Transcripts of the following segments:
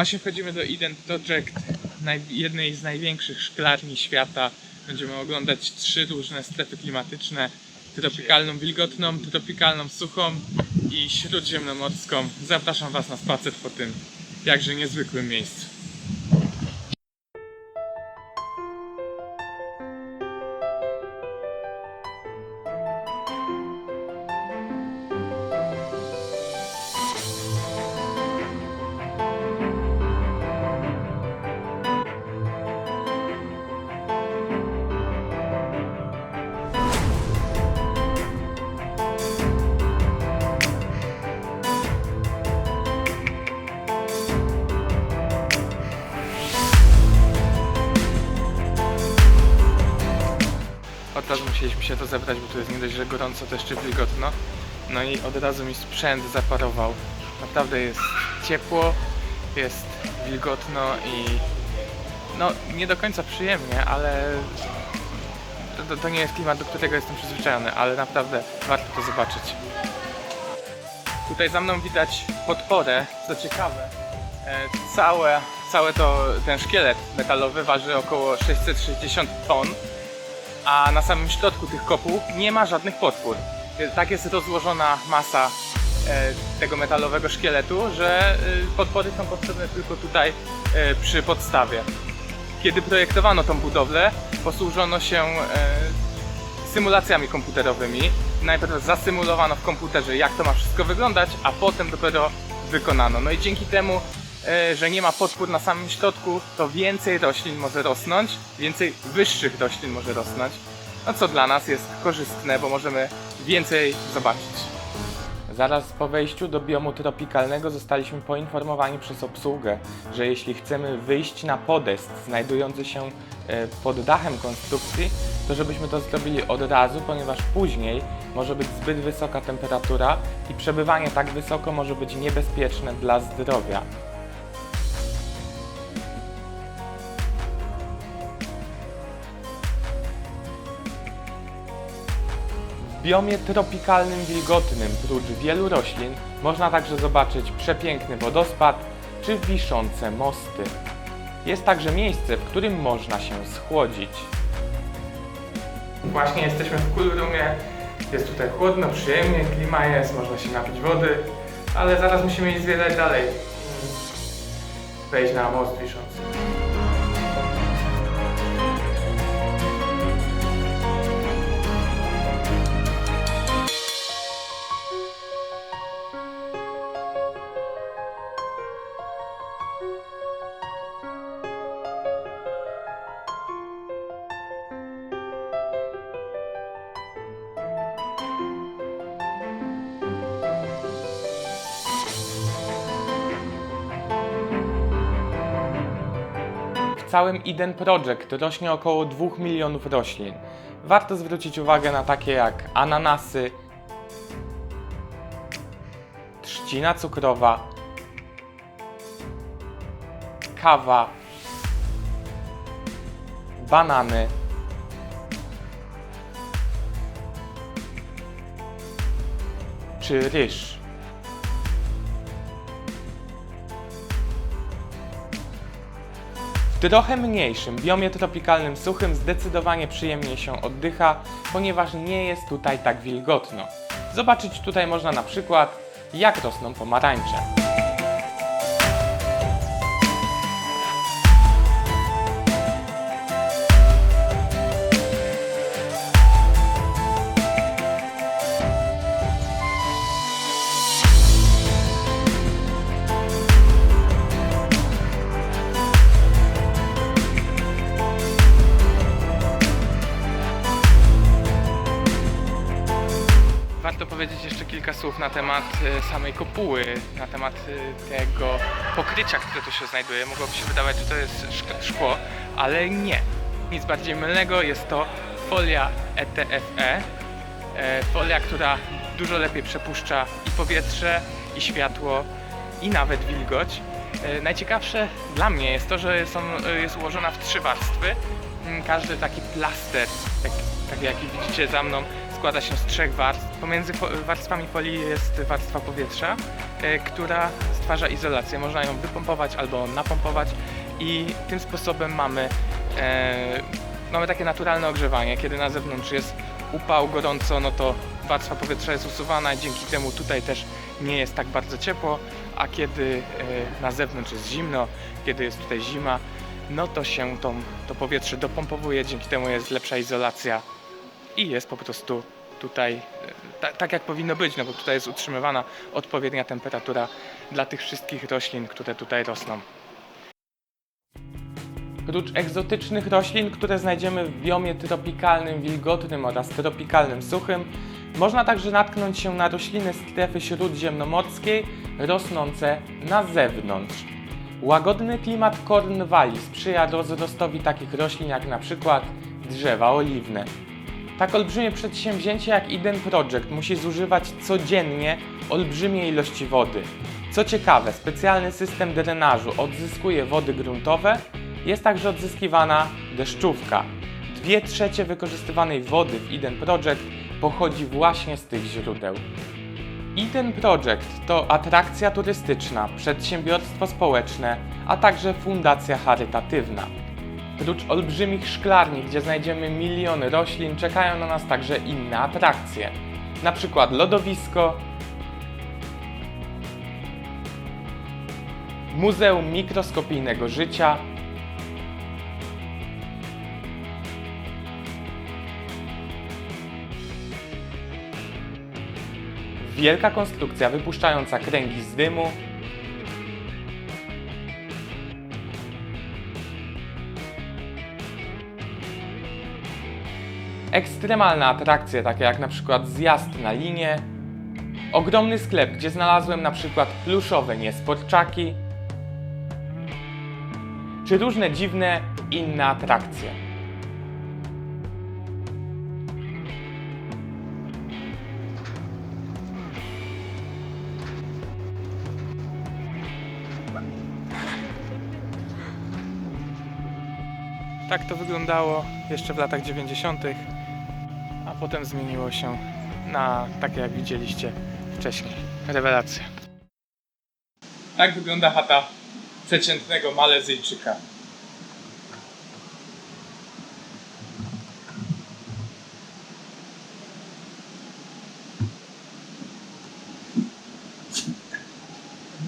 Właśnie wchodzimy do Eden Project, jednej z największych szklarni świata. Będziemy oglądać trzy różne strefy klimatyczne. Tropikalną wilgotną, tropikalną suchą i śródziemnomorską. Zapraszam Was na spacer po tym jakże niezwykłym miejscu. Musieliśmy się to zebrać, bo tu jest nie dość, że gorąco, to jeszcze wilgotno. No i od razu mi sprzęt zaparował. Naprawdę jest ciepło, jest wilgotno i no nie do końca przyjemnie, ale to, to, to nie jest klimat, do którego jestem przyzwyczajony, ale naprawdę warto to zobaczyć. Tutaj za mną widać podporę, co ciekawe. E, całe, całe to, ten szkielet metalowy waży około 660 ton a na samym środku tych kopów nie ma żadnych podpór. Tak jest rozłożona masa e, tego metalowego szkieletu, że e, podpory są potrzebne tylko tutaj e, przy podstawie. Kiedy projektowano tą budowlę, posłużono się symulacjami komputerowymi. Najpierw zasymulowano w komputerze, jak to ma wszystko wyglądać, a potem dopiero wykonano. No i dzięki temu, że nie ma podpór na samym środku, to więcej roślin może rosnąć, więcej wyższych roślin może rosnąć, no co dla nas jest korzystne, bo możemy więcej zobaczyć. Zaraz po wejściu do biomu tropikalnego zostaliśmy poinformowani przez obsługę, że jeśli chcemy wyjść na podest znajdujący się e, pod dachem konstrukcji, to żebyśmy to zrobili od razu, ponieważ później może być zbyt wysoka temperatura i przebywanie tak wysoko może być niebezpieczne dla zdrowia. W biomie tropikalnym wilgotnym, prócz wielu roślin, można także zobaczyć przepiękny wodospad czy wiszące mosty. Jest także miejsce, w którym można się schłodzić. Właśnie jesteśmy w cool roomie. Jest tutaj chłodno, przyjemnie, klima jest, można się napić wody, ale zaraz musimy iść zwiedzać dalej. Wejść na most wiszący. Całym Eden Project rośnie około 2 milionów roślin. Warto zwrócić uwagę na takie jak ananasy, trzcina cukrowa, kawa, banany, czy ryż. Trochę mniejszym biomie tropikalnym suchym zdecydowanie przyjemniej się oddycha, ponieważ nie jest tutaj tak wilgotno. Zobaczyć tutaj można na przykład, jak rosną pomarańcze. Powiedzieć jeszcze kilka słów na temat e, samej kopuły, na temat e, tego pokrycia, które tu się znajduje. Mogłoby się wydawać, że to jest szk- szkło, ale nie. Nic bardziej mylnego, jest to folia E ETFE. E, Folia, która dużo lepiej przepuszcza i powietrze, i światło, i nawet wilgoć. E, Najciekawsze dla mnie jest to, że e, jest ułożona w trzy warstwy. Mm, Każdy taki plaster, tak, tak jaki widzicie za mną, składa się z trzech warstw. Pomiędzy warstwami folii jest warstwa powietrza, e, która stwarza izolację. Można ją wypompować albo napompować i tym sposobem mamy, e, mamy takie naturalne ogrzewanie. Kiedy na zewnątrz jest upał, gorąco, no to warstwa powietrza jest usuwana, dzięki temu tutaj też nie jest tak bardzo ciepło, a kiedy e, na zewnątrz jest zimno, kiedy jest tutaj zima, no to się tą, to powietrze dopompowuje, dzięki temu jest lepsza izolacja i jest po prostu tutaj e, ta, tak jak powinno być, no bo tutaj jest utrzymywana odpowiednia temperatura dla tych wszystkich roślin, które tutaj rosną. Prócz egzotycznych roślin, które znajdziemy w biomie tropikalnym, wilgotnym oraz tropikalnym suchym, można także natknąć się na rośliny strefy śródziemnomorskiej rosnące na zewnątrz. Łagodny klimat Cornwalli sprzyja rozrostowi takich roślin jak na przykład drzewa oliwne. Tak olbrzymie przedsięwzięcie jak Eden Project musi zużywać codziennie olbrzymie ilości wody. Co ciekawe, specjalny system drenażu odzyskuje wody gruntowe, jest także odzyskiwana deszczówka. Dwie trzecie wykorzystywanej wody w Eden Project pochodzi właśnie z tych źródeł. Eden Project to atrakcja turystyczna, przedsiębiorstwo społeczne, a także fundacja charytatywna. Prócz olbrzymich szklarni, gdzie znajdziemy miliony roślin, czekają na nas także inne atrakcje. Na przykład lodowisko, Muzeum Mikroskopijnego Życia, wielka konstrukcja wypuszczająca kręgi z dymu, ekstremalne atrakcje, takie jak na przykład zjazd na linię, ogromny sklep, gdzie znalazłem na przykład pluszowe niesporczaki, czy różne dziwne inne atrakcje. Tak to wyglądało jeszcze w latach 90., a potem zmieniło się na takie jak widzieliście wcześniej. Rewelacja. Tak wygląda chata przeciętnego Malezyjczyka.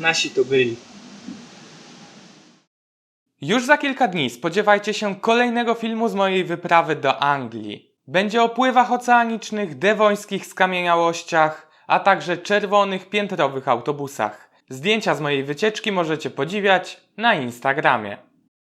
Nasi to byli. Już za kilka dni spodziewajcie się kolejnego filmu z mojej wyprawy do Anglii. Będzie o pływach oceanicznych, dewońskich skamieniałościach, a także czerwonych piętrowych autobusach. Zdjęcia z mojej wycieczki możecie podziwiać na Instagramie.